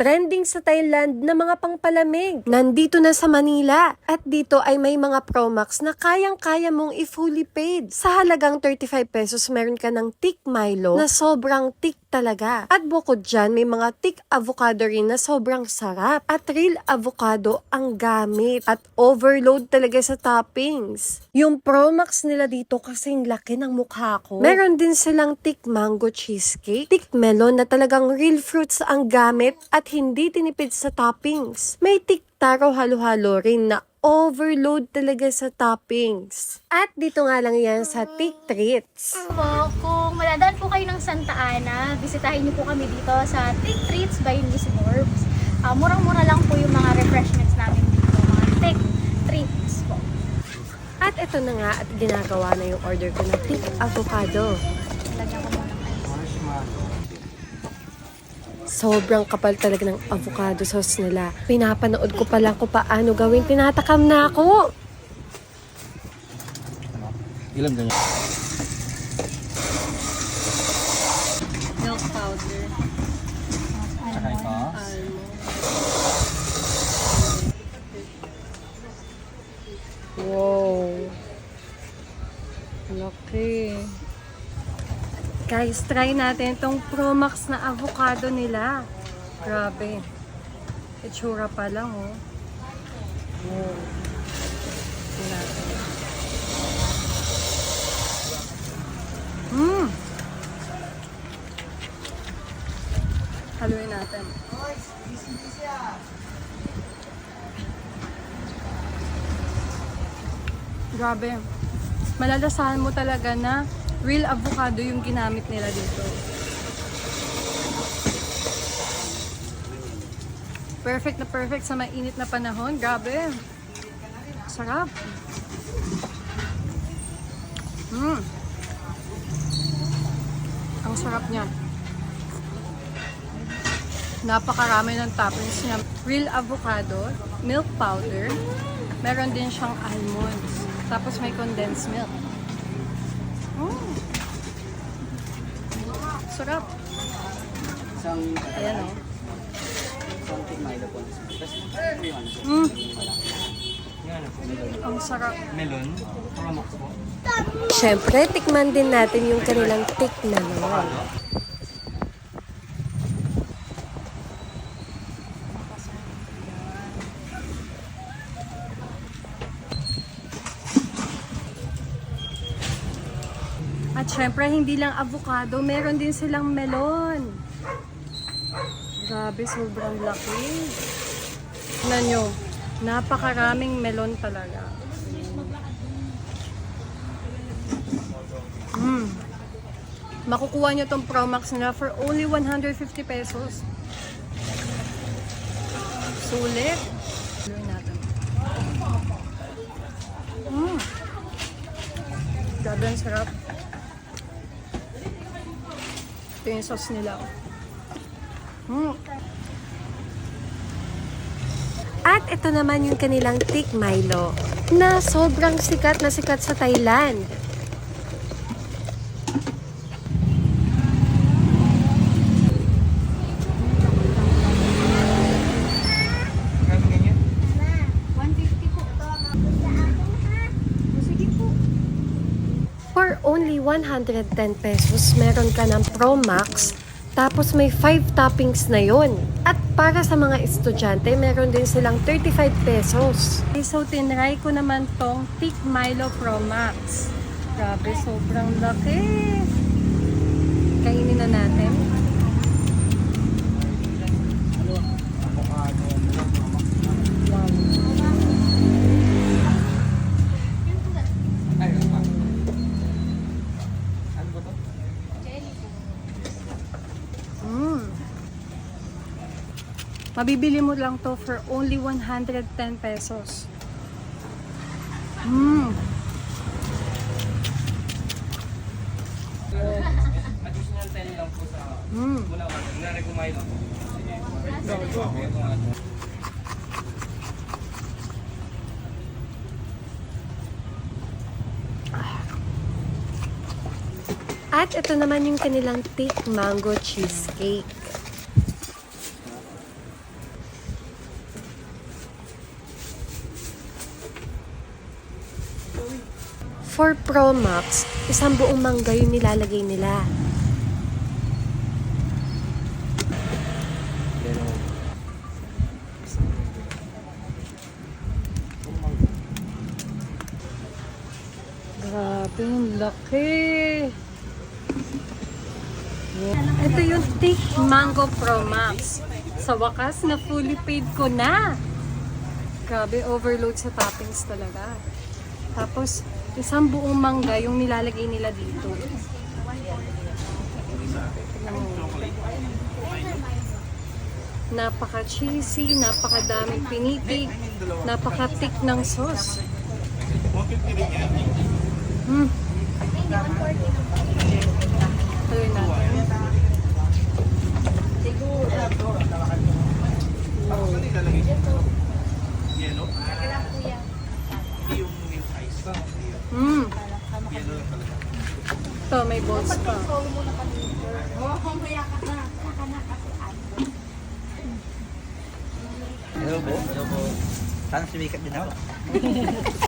trending sa Thailand na mga pangpalamig. Nandito na sa Manila. At dito ay may mga Promax na kayang-kaya mong i-fully paid. Sa halagang 35 pesos, meron ka ng thick Milo na sobrang thick talaga. At bukod dyan, may mga thick avocado rin na sobrang sarap. At real avocado ang gamit. At overload talaga sa toppings. Yung Promax nila dito kasing laki ng mukha ko. Meron din silang thick mango cheesecake, thick melon na talagang real fruits ang gamit at hindi tinipid sa toppings. May thick taro halo-halo rin na overload talaga sa toppings. At dito nga lang yan sa thick treats. po, kung maladaan po kayo ng Santa Ana, bisitahin niyo po kami dito sa Take Treats by Miss Morbs. Ah, murang-mura lang po yung mga refreshments namin dito, mga Take Treats po. At ito na nga at ginagawa na yung order ko ng thick avocado. Lagyan ko muna. Sobrang kapal talaga ng avocado sauce nila. Pinapanood ko pa lang kung paano gawin. Tinatakam na ako. Ilan ganyan? Milk powder. Tsaka ito. Wow. Laki. Guys, try natin itong Promax na avocado nila. Grabe. Itsura pa lang, oh. Wow. Tingnan natin. Mmm! Haluin natin. Grabe. Malalasahan mo talaga na real avocado yung ginamit nila dito. Perfect na perfect sa mainit na panahon. Grabe. Sarap. Mm. Ang sarap niya. Napakarami ng toppings niya. Real avocado, milk powder, meron din siyang almonds. Tapos may condensed milk. Mm. Sarap. Isang Ayan o. isang tig Milo po. Tapos ano po. Mm. Ang sarap. Melon. Promax po. Siyempre, tikman din natin yung kanilang tik na naman. At syempre, hindi lang avocado, meron din silang melon. Grabe, sobrang laki. Tignan nyo, napakaraming melon talaga. Mm. Makukuha nyo tong Promax nila for only 150 pesos. Sulit. Gawin natin. Mm. Grabe ang sarap. Ito yung sauce nila. Mm. At ito naman yung kanilang thick Milo na sobrang sikat na sikat sa Thailand. Kaya ganyan? 150 po. Sige po. For only 110 pesos, meron ka ng Pro Max, tapos may 5 toppings na yon. At para sa mga estudyante, meron din silang 35 pesos. Okay, so, tinry ko naman tong Thick Milo Pro Max. Grabe, sobrang laki. Kainin na natin. Mabibili mo lang to for only 110 pesos. Mm. Additional 10 lang po sa Mm. mula. Nare-kumain ako. Sige. At ito naman yung kanilang thick mango cheesecake. For Pro Max, isang buong mangga yung nilalagay nila. Grabe, ang laki. Ito yung Thick Mango Pro Max. Sa wakas, na fully paid ko na. Grabe, overload sa toppings talaga. Tapos, isang buong mangga yung nilalagay nila dito. Napaka-cheesy, napakadaming pinitig, napaka-thick ng sauce. Mm. Tuloy natin. Mm. Ito, may balls pa. Hello po. Hello po. Sana sumikat din ako.